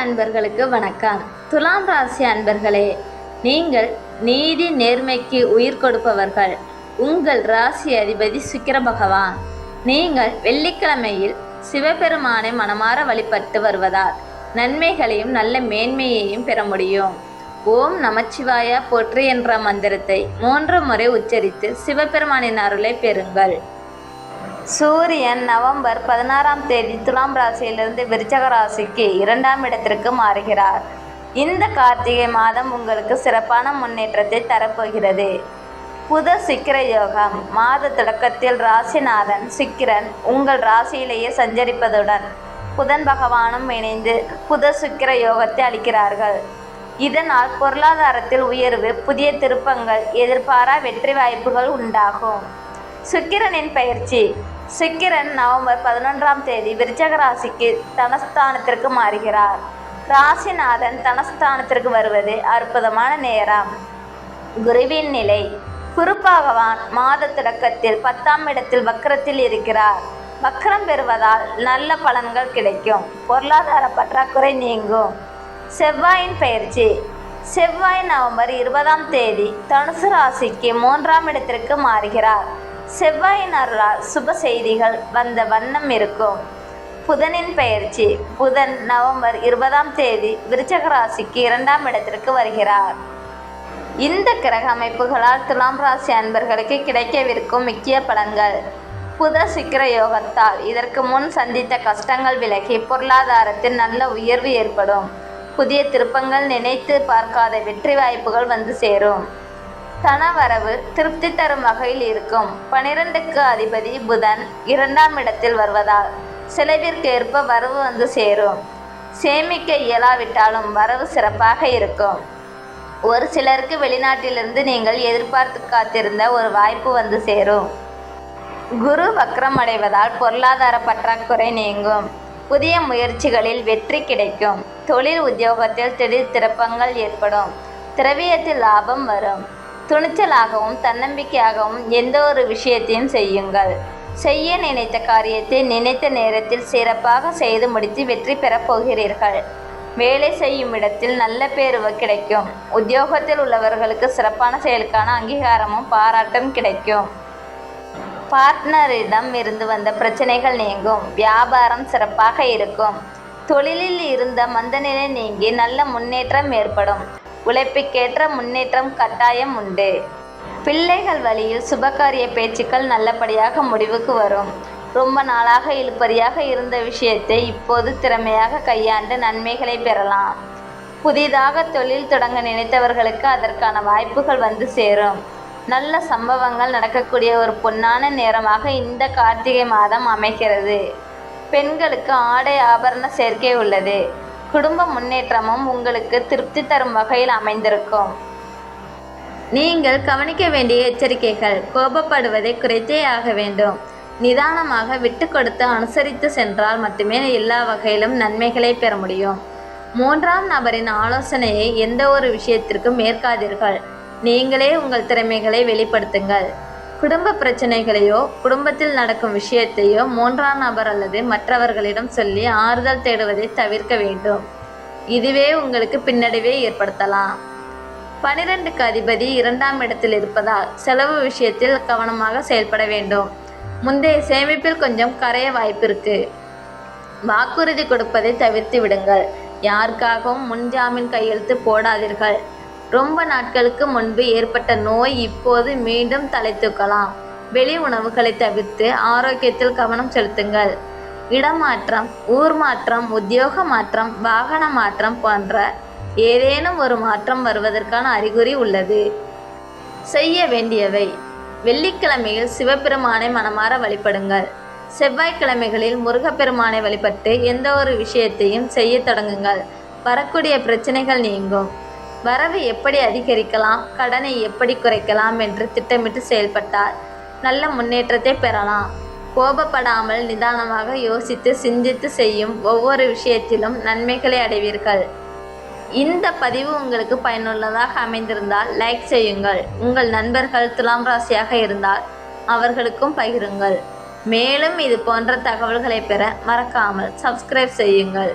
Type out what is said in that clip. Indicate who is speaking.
Speaker 1: அன்பர்களுக்கு வணக்கம். துலாம் ராசி அன்பர்களே நீங்கள் நீதி நேர்மைக்கு உயிர் கொடுப்பவர்கள். உங்கள் ராசி அதிபதி சுக்கிர பகவான். நீங்கள் வெள்ளிக்கிழமையில் சிவபெருமானை மனமாற வழிபட்டு வருவதால் நன்மைகளையும் நல்ல மேன்மையையும் பெற முடியும். ஓம் நமச்சிவாய போற்றி என்ற மந்திரத்தை மூன்று முறை உச்சரித்து சிவபெருமானின் அருளை பெறுங்கள். சூரியன் நவம்பர் பதினாறாம் தேதி துலாம் ராசியிலிருந்து விருச்சக ராசிக்கு இரண்டாம் இடத்திற்கு மாறுகிறார். இந்த கார்த்திகை மாதம் உங்களுக்கு சிறப்பான முன்னேற்றத்தை தரப்போகிறது. புத சிக்கிர யோகம் மாத தொடக்கத்தில் ராசிநாதன் சிக்கிரன் உங்கள் ராசியிலேயே சஞ்சரிப்பதுடன் புதன் பகவானும் இணைந்து புத சுக்கிர யோகத்தை அளிக்கிறார்கள். இதனால் பொருளாதாரத்தில் உயர்வு புதிய திருப்பங்கள் எதிர்பாரா வெற்றி வாய்ப்புகள் உண்டாகும். சுக்கிரனின் பயிற்சி. சுக்கிரன் நவம்பர் பதினொன்றாம் தேதி விருச்சக ராசிக்கு தனஸ்தானத்திற்கு மாறுகிறார். ராசிநாதன் தனஸ்தானத்திற்கு வருவது அற்புதமான நேரம். குருவின் நிலை. குரு பகவான் மாத தொடக்கத்தில் பத்தாம் இடத்தில் வக்கரத்தில் இருக்கிறார். வக்கரம் பெறுவதால் நல்ல பலன்கள் கிடைக்கும். பொருளாதார பற்றாக்குறை நீங்கும். செவ்வாயின் பயிற்சி. செவ்வாய் நவம்பர் இருபதாம் தேதி தனுசு ராசிக்கு மூன்றாம் இடத்திற்கு மாறுகிறார். செவ்வாயின் அருளால் சுப செய்திகள் வந்த வண்ணம் இருக்கும். புதனின் பெயர்ச்சி புதன் நவம்பர் இருபதாம் தேதி விருச்சக ராசிக்கு இரண்டாம் இடத்திற்கு வருகிறார். இந்த கிரக அமைப்புகளால் துலாம் ராசி அன்பர்களுக்கு கிடைக்கவிருக்கும் முக்கிய பலன்கள். புத சிக்கிர யோகத்தால் இதற்கு முன் சந்தித்த கஷ்டங்கள் விலகி பொருளாதாரத்தில் நல்ல உயர்வு ஏற்படும். புதிய திருப்பங்கள் நினைத்து பார்க்காத வெற்றி வாய்ப்புகள் வந்து சேரும். தனவரவு திருப்தி தரும் வகையில் இருக்கும். பனிரெண்டுக்கு அதிபதி புதன் இரண்டாம் இடத்தில் வருவதால் செலவிற்கு ஏற்ப வரவு வந்து சேரும். சேமிக்க இயலாவிட்டாலும் வரவு சிறப்பாக இருக்கும். ஒரு சிலருக்கு வெளிநாட்டிலிருந்து நீங்கள் எதிர்பார்த்து காத்திருந்த ஒரு வாய்ப்பு வந்து சேரும். குரு வக்ரம் அடைவதால் பொருளாதார பற்றாக்குறை நீங்கும். புதிய முயற்சிகளில் வெற்றி கிடைக்கும். தொழில் உத்தியோகத்தில் திடீர் திருப்பங்கள் ஏற்படும். திரவியத்தில் லாபம் வரும். துணிச்சலாகவும் தன்னம்பிக்கையாகவும் எந்த ஒரு விஷயத்தையும் செய்யுங்கள். செய்ய நினைத்த காரியத்தை நினைத்த நேரத்தில் சிறப்பாக செய்து முடித்து வெற்றி பெறப் போகிறீர்கள். வேலை செய்யும் இடத்தில் நல்ல பேர் கிடைக்கும். உத்தியோகத்தில் உள்ளவர்களுக்கு சிறப்பான செயலுக்கான அங்கீகாரமும் பாராட்டும் கிடைக்கும். பார்ட்னரிடம் இருந்து வந்த பிரச்சனைகள் நீங்கும். வியாபாரம் சிறப்பாக இருக்கும். தொழிலில் இருந்த மந்தநிலை நீங்கி நல்ல முன்னேற்றம் ஏற்படும். உழைப்புக்கேற்ற முன்னேற்றம் கட்டாயம் உண்டு. பிள்ளைகள் வழியில் சுபகாரிய பேச்சுக்கள் நல்லபடியாக முடிவுக்கு வரும். ரொம்ப நாளாக இழுப்பறியாக இருந்த விஷயத்தை இப்போது திறமையாக கையாண்டு நன்மைகளை பெறலாம். புதிதாக தொழில் தொடங்க நினைத்தவர்களுக்கு அதற்கான வாய்ப்புகள் வந்து சேரும். நல்ல சம்பவங்கள் நடக்கக்கூடிய ஒரு பொன்னான நேரமாக இந்த கார்த்திகை மாதம் அமைகிறது. பெண்களுக்கு ஆடை ஆபரண சேர்க்கை உள்ளது. குடும்ப முன்னேற்றமும் உங்களுக்கு திருப்தி தரும் வகையில் அமைந்திருக்கும். நீங்கள் கவனிக்க வேண்டிய எச்சரிக்கைகள் கோபப்படுவதை குறைத்தே ஆக வேண்டும். நிதானமாக விட்டு கொடுத்து அனுசரித்து சென்றால் மட்டுமே எல்லா வகையிலும் நன்மைகளை பெற முடியும். மூன்றாம் நபரின் ஆலோசனையை எந்த ஒரு விஷயத்திற்கும் ஏற்காதீர்கள். நீங்களே உங்கள் திறமைகளை வெளிப்படுத்துங்கள். குடும்ப பிரச்சனைகளையோ குடும்பத்தில் நடக்கும் விஷயத்தையோ மூன்றாம் நபர் அல்லது மற்றவர்களிடம் சொல்லி ஆறுதல் தேடுவதை தவிர்க்க வேண்டும். இதுவே உங்களுக்கு பின்னடைவை ஏற்படுத்தலாம். பனிரெண்டுக்கு அதிபதி இரண்டாம் இடத்தில் இருப்பதால் செலவு விஷயத்தில் கவனமாக செயல்பட வேண்டும். முந்தைய சேமிப்பில் கொஞ்சம் கரைய வாய்ப்பிருக்கு வாக்குறுதி கொடுப்பதை தவிர்த்து விடுங்கள். யாருக்காகவும் முன்ஜாமீன் கையெழுத்து போடாதீர்கள். ரொம்ப நாட்களுக்கு முன்பு ஏற்பட்ட நோய் இப்போது மீண்டும் தலை தூக்கலாம் வெளி உணவுகளை தவிர்த்து ஆரோக்கியத்தில் கவனம் செலுத்துங்கள். இடமாற்றம் ஊர் மாற்றம் உத்தியோக மாற்றம் வாகன மாற்றம் போன்ற ஏதேனும் ஒரு மாற்றம் வருவதற்கான அறிகுறி உள்ளது. செய்ய வேண்டியவை. வெள்ளிக்கிழமையில் சிவபெருமானை மனமாற வழிபடுங்கள். செவ்வாய்க்கிழமைகளில் முருகப்பெருமானை வழிபட்டு எந்த ஒரு விஷயத்தையும் செய்ய தொடங்குங்கள். வரக்கூடிய பிரச்சனைகள் நீங்கும். வரவு எப்படி அதிகரிக்கலாம் கடனை எப்படி குறைக்கலாம் என்று திட்டமிட்டு செயல்பட்டால் நல்ல முன்னேற்றத்தை பெறலாம். கோபப்படாமல் நிதானமாக யோசித்து சிந்தித்து செய்யும் ஒவ்வொரு விஷயத்திலும் நன்மைகளை அடைவீர்கள். இந்த பதிவு உங்களுக்கு பயனுள்ளதாக அமைந்திருந்தால் லைக் செய்யுங்கள். உங்கள் நண்பர்கள் துலாம் ராசியாக இருந்தால் அவர்களுக்கும் பகிருங்கள். மேலும் இது போன்ற தகவல்களை பெற மறக்காமல் சப்ஸ்கிரைப் செய்யுங்கள்.